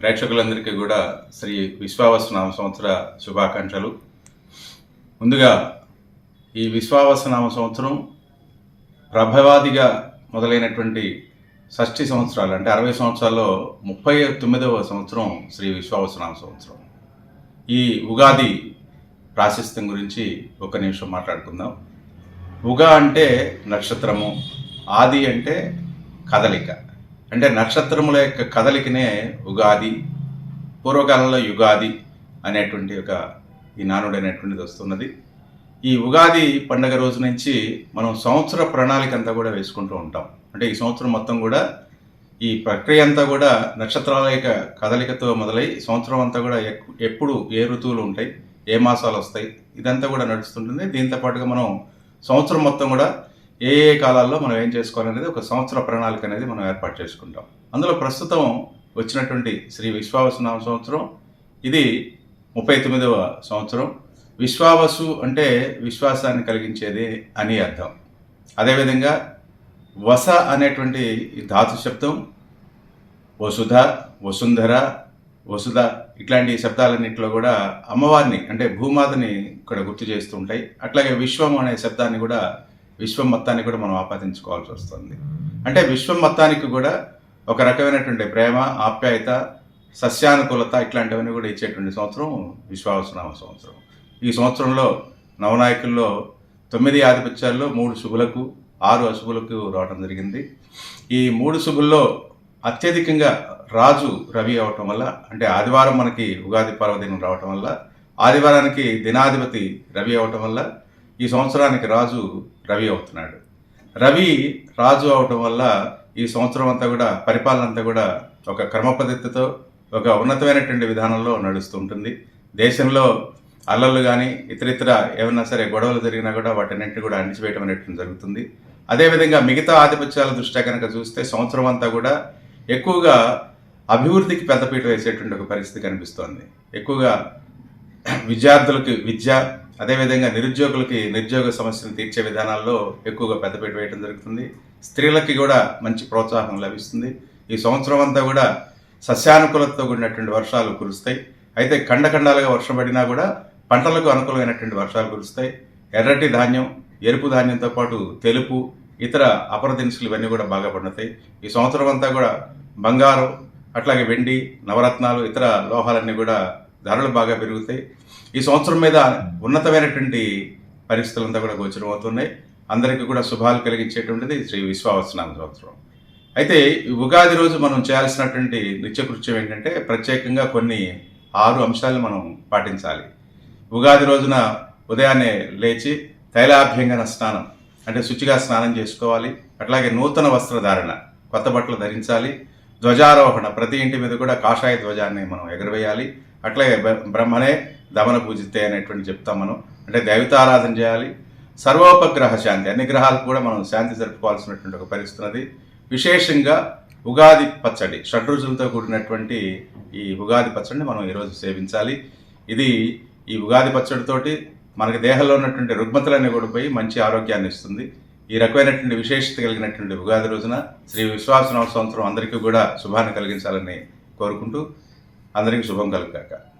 ప్రేక్షకులందరికీ కూడా శ్రీ విశ్వావసనామ సంవత్సర శుభాకాంక్షలు. ముందుగా ఈ విశ్వావసనామ సంవత్సరం ప్రభవాదిగా మొదలైనటువంటి షష్ఠి సంవత్సరాలు అంటే అరవై సంవత్సరాల్లో ముప్పై తొమ్మిదవ సంవత్సరం శ్రీ విశ్వావసనామ సంవత్సరం. ఈ ఉగాది ప్రాశస్త్యం గురించి ఒక నిమిషం మాట్లాడుకుందాం. ఉగా అంటే నక్షత్రము ఆది అంటే కదలిక. అంటే నక్షత్రముల యొక్క కదలికనే ఉగాది పూర్వకాలంలో యుగాది అనేటువంటి ఒక ఈ నానుడు అనేటువంటిది వస్తున్నది. ఈ ఉగాది పండగ రోజు నుంచి మనం సంవత్సర ప్రణాళిక అంతా కూడా వేసుకుంటూ ఉంటాం. అంటే ఈ సంవత్సరం మొత్తం కూడా ఈ ప్రక్రియ అంతా కూడా నక్షత్రాల యొక్క కదలికతో మొదలై సంవత్సరం అంతా కూడా ఎప్పుడు ఏ ఋతువులు ఉంటాయి ఏ మాసాలు వస్తాయి ఇదంతా కూడా నడుస్తుంటుంది. దీంతో పాటుగా మనం సంవత్సరం మొత్తం కూడా ఏ ఏ కాలాల్లో మనం ఏం చేసుకోవాలనేది ఒక సంవత్సర ప్రణాళిక అనేది మనం ఏర్పాటు చేసుకుంటాం. అందులో ప్రస్తుతం వచ్చినటువంటి శ్రీ విశ్వావసునామ సంవత్సరం ఇది ముప్పై తొమ్మిదవ సంవత్సరం. విశ్వావసు అంటే విశ్వాసాన్ని కలిగించేది అని అర్థం. అదేవిధంగా వస అనేటువంటి ధాతు శబ్దం వసుధ వసుంధర వసుధ ఇట్లాంటి శబ్దాలన్నింటిలో కూడా అమ్మవారిని అంటే భూమాతని ఇక్కడ గుర్తు చేస్తూ ఉంటాయి. అట్లాగే విశ్వం అనే శబ్దాన్ని కూడా విశ్వం మొత్తాన్ని కూడా మనం ఆపాదించుకోవాల్సి వస్తుంది. అంటే విశ్వం మొత్తానికి కూడా ఒక రకమైనటువంటి ప్రేమ ఆప్యాయత సస్యానుకూలత ఇట్లాంటివన్నీ కూడా ఇచ్చేటువంటి సంవత్సరం విశ్వావసనామ సంవత్సరం. ఈ సంవత్సరంలో నవనాయకుల్లో తొమ్మిది ఆధిపత్యాల్లో మూడు శుభులకు ఆరు అశుభులకు రావడం జరిగింది. ఈ మూడు శుభుల్లో అత్యధికంగా రాజు రవి అవటం వల్ల అంటే ఆదివారం మనకి ఉగాది పర్వదినం రావటం వల్ల ఆదివారానికి దినాధిపతి రవి అవటం వల్ల ఈ సంవత్సరానికి రాజు రవి అవుతున్నాడు. రవి రాజు అవటం వల్ల ఈ సంవత్సరం అంతా కూడా పరిపాలన అంతా కూడా ఒక క్రమ పద్ధతితో ఒక ఉన్నతమైనటువంటి విధానంలో నడుస్తూ ఉంటుంది. దేశంలో అల్లర్లు కానీ ఇతరితర ఏమన్నా సరే గొడవలు జరిగినా కూడా వాటన్నింటినీ కూడా అణిచివేయడం అనేటువంటి జరుగుతుంది. అదేవిధంగా మిగతా ఆధిపత్యాల దృష్ట్యా కనుక చూస్తే సంవత్సరం అంతా కూడా ఎక్కువగా అభివృద్ధికి పెద్దపీట వేసేటువంటి ఒక పరిస్థితి కనిపిస్తోంది. ఎక్కువగా విద్యార్థులకి విద్య అదేవిధంగా నిరుద్యోగులకి నిరుద్యోగ సమస్యను తీర్చే విధానాల్లో ఎక్కువగా పెద్దపీట వేయడం జరుగుతుంది. స్త్రీలకి కూడా మంచి ప్రోత్సాహం లభిస్తుంది. ఈ సంవత్సరం అంతా కూడా సస్యానుకూలతతో కూడినటువంటి వర్షాలు కురుస్తాయి. అయితే ఖండఖండాలుగా వర్షం పడినా కూడా పంటలకు అనుకూలమైనటువంటి వర్షాలు కురుస్తాయి. ఎర్రటి ధాన్యం ఎరుపు ధాన్యంతో పాటు తెలుపు ఇతర అపర దినుసులు ఇవన్నీ కూడా బాగా పండుతాయి. ఈ సంవత్సరం అంతా కూడా బంగారం అట్లాగే వెండి నవరత్నాలు ఇతర లోహాలన్నీ కూడా ధరలు బాగా పెరుగుతాయి. ఈ సంవత్సరం మీద ఉన్నతమైనటువంటి పరిస్థితులంతా కూడా గోచరం అవుతున్నాయి. అందరికీ కూడా శుభాలు కలిగించేటువంటిది శ్రీ విశ్వావసనామ సంవత్సరం. అయితే ఈ ఉగాది రోజు మనం చేయాల్సినటువంటి నిత్యకృత్యం ఏంటంటే ప్రత్యేకంగా కొన్ని ఆరు అంశాలు మనం పాటించాలి. ఉగాది రోజున ఉదయాన్నే లేచి తైలాభ్యంగన స్నానం అంటే శుచిగా స్నానం చేసుకోవాలి. అట్లాగే నూతన వస్త్రధారణ కొత్త బట్టలు ధరించాలి. ధ్వజారోహణ ప్రతి ఇంటి మీద కూడా కాషాయ ధ్వజాన్ని మనం ఎగరవేయాలి. అట్లాగే బ్రహ్మనే దమన పూజితే అనేటువంటి చెప్తాం మనం. అంటే దైవతారాధన చేయాలి. సర్వోపగ్రహ శాంతి అన్ని గ్రహాలకు కూడా మనం శాంతి జరుపుకోవాల్సినటువంటి ఒక పరిస్థితి ఉన్నది. విశేషంగా ఉగాది పచ్చడి షడ్రుచులతో కూడినటువంటి ఈ ఉగాది పచ్చడిని మనం ఈరోజు సేవించాలి. ఇది ఈ ఉగాది పచ్చడితోటి మనకి దేహంలో ఉన్నటువంటి రుగ్మతలన్నీ కూడా పోయి మంచి ఆరోగ్యాన్ని ఇస్తుంది. ఈ రకమైనటువంటి విశేషత కలిగినటువంటి ఉగాది రోజున శ్రీ విశ్వాసనవ సంవత్సరం అందరికీ కూడా శుభాన్ని కలిగించాలని కోరుకుంటూ అందరికీ శుభం కలుగాక